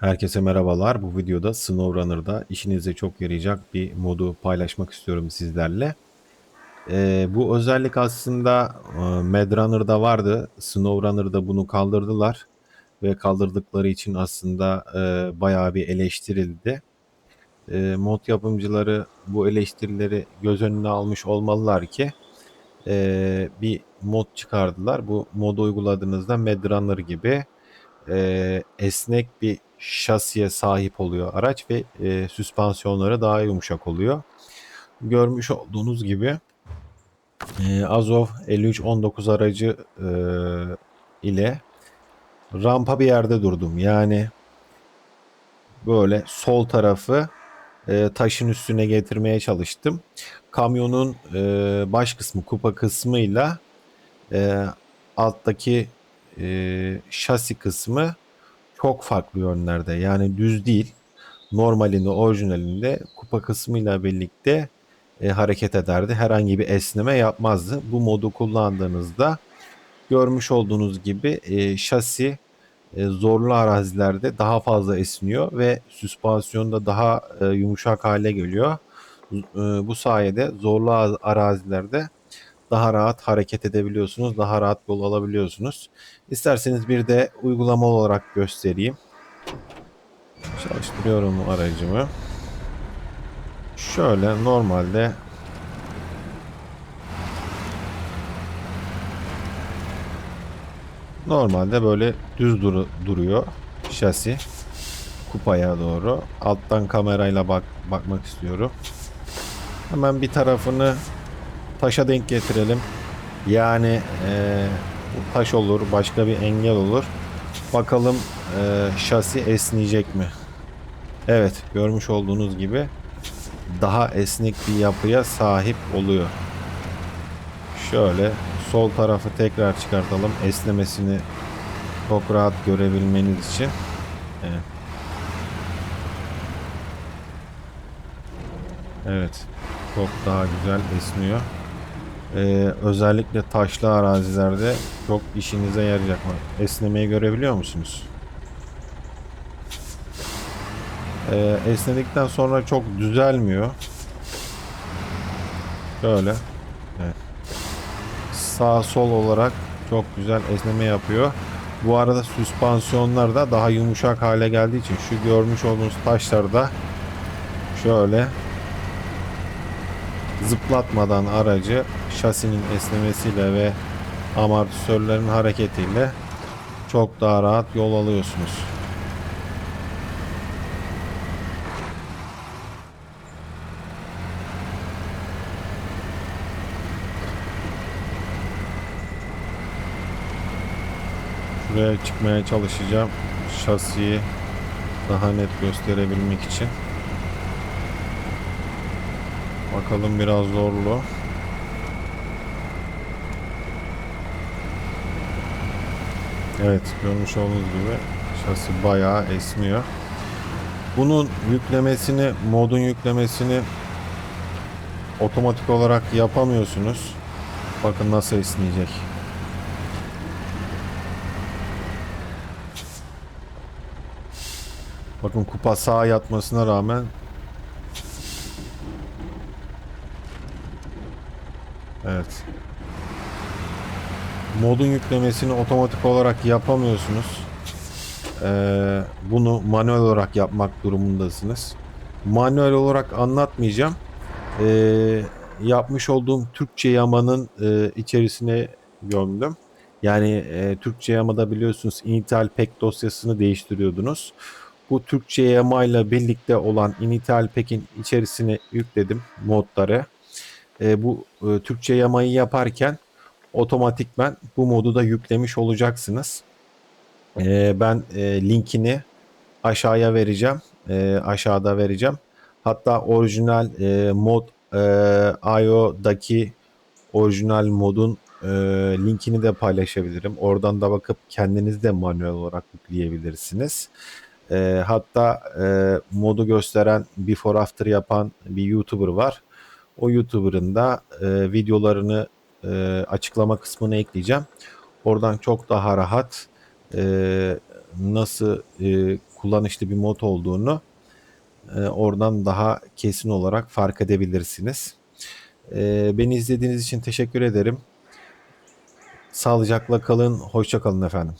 Herkese merhabalar. Bu videoda SnowRunner'da işinize çok yarayacak bir modu paylaşmak istiyorum sizlerle. Ee, bu özellik aslında e, MadRunner'da vardı. SnowRunner'da bunu kaldırdılar. Ve kaldırdıkları için aslında e, bayağı bir eleştirildi. E, mod yapımcıları bu eleştirileri göz önüne almış olmalılar ki e, bir mod çıkardılar. Bu modu uyguladığınızda MadRunner gibi e, esnek bir şasiye sahip oluyor araç ve e, süspansiyonları daha yumuşak oluyor. Görmüş olduğunuz gibi e, Azov 5319 aracı e, ile rampa bir yerde durdum. Yani böyle sol tarafı e, taşın üstüne getirmeye çalıştım. Kamyonun e, baş kısmı, kupa kısmıyla e, alttaki e, şasi kısmı çok farklı yönlerde. Yani düz değil. Normalinde, orijinalinde kupa kısmıyla birlikte e, hareket ederdi. Herhangi bir esneme yapmazdı. Bu modu kullandığınızda görmüş olduğunuz gibi e, şasi e, zorlu arazilerde daha fazla esniyor ve süspansiyon da daha e, yumuşak hale geliyor. E, bu sayede zorlu az- arazilerde daha rahat hareket edebiliyorsunuz, daha rahat yol alabiliyorsunuz. İsterseniz bir de uygulama olarak göstereyim. Çalıştırıyorum aracımı. Şöyle normalde normalde böyle düz duru- duruyor şasi kupaya doğru. Alttan kamerayla bak bakmak istiyorum. Hemen bir tarafını taşa denk getirelim. Yani e, taş olur, başka bir engel olur. Bakalım e, şasi esneyecek mi? Evet, görmüş olduğunuz gibi daha esnek bir yapıya sahip oluyor. Şöyle sol tarafı tekrar çıkartalım. Esnemesini çok rahat görebilmeniz için. Evet. Evet. Çok daha güzel esniyor. Ee, özellikle taşlı arazilerde çok işinize yarayacak. Esnemeyi görebiliyor musunuz? Ee, esnedikten sonra çok düzelmiyor. Şöyle. Evet. Sağ sol olarak çok güzel esneme yapıyor. Bu arada süspansiyonlar da daha yumuşak hale geldiği için şu görmüş olduğunuz taşlarda şöyle zıplatmadan aracı şasinin esnemesiyle ve amortisörlerin hareketiyle çok daha rahat yol alıyorsunuz. Şuraya çıkmaya çalışacağım. Şasiyi daha net gösterebilmek için. Bakalım biraz zorlu. Evet görmüş olduğunuz gibi şasi bayağı esmiyor. Bunun yüklemesini, modun yüklemesini otomatik olarak yapamıyorsunuz. Bakın nasıl esneyecek. Bakın kupa sağa yatmasına rağmen Evet. Modun yüklemesini otomatik olarak yapamıyorsunuz. Ee, bunu manuel olarak yapmak durumundasınız. Manuel olarak anlatmayacağım. Ee, yapmış olduğum Türkçe yamanın e, içerisine gömdüm. Yani e, Türkçe yamada biliyorsunuz Intel Pack dosyasını değiştiriyordunuz. Bu Türkçe yamayla birlikte olan Intel Pack'in içerisine yükledim modları e, bu e, Türkçe yamayı yaparken otomatikmen bu modu da yüklemiş olacaksınız. E, ben e, linkini aşağıya vereceğim. E, aşağıda vereceğim. Hatta orijinal e, mod e, IO'daki orijinal modun e, linkini de paylaşabilirim. Oradan da bakıp kendiniz de manuel olarak yükleyebilirsiniz. E, hatta e, modu gösteren before after yapan bir YouTuber var. O YouTuber'ın da e, videolarını e, açıklama kısmına ekleyeceğim. Oradan çok daha rahat e, nasıl e, kullanışlı bir mod olduğunu e, oradan daha kesin olarak fark edebilirsiniz. E, beni izlediğiniz için teşekkür ederim. Sağlıcakla kalın, hoşça kalın efendim.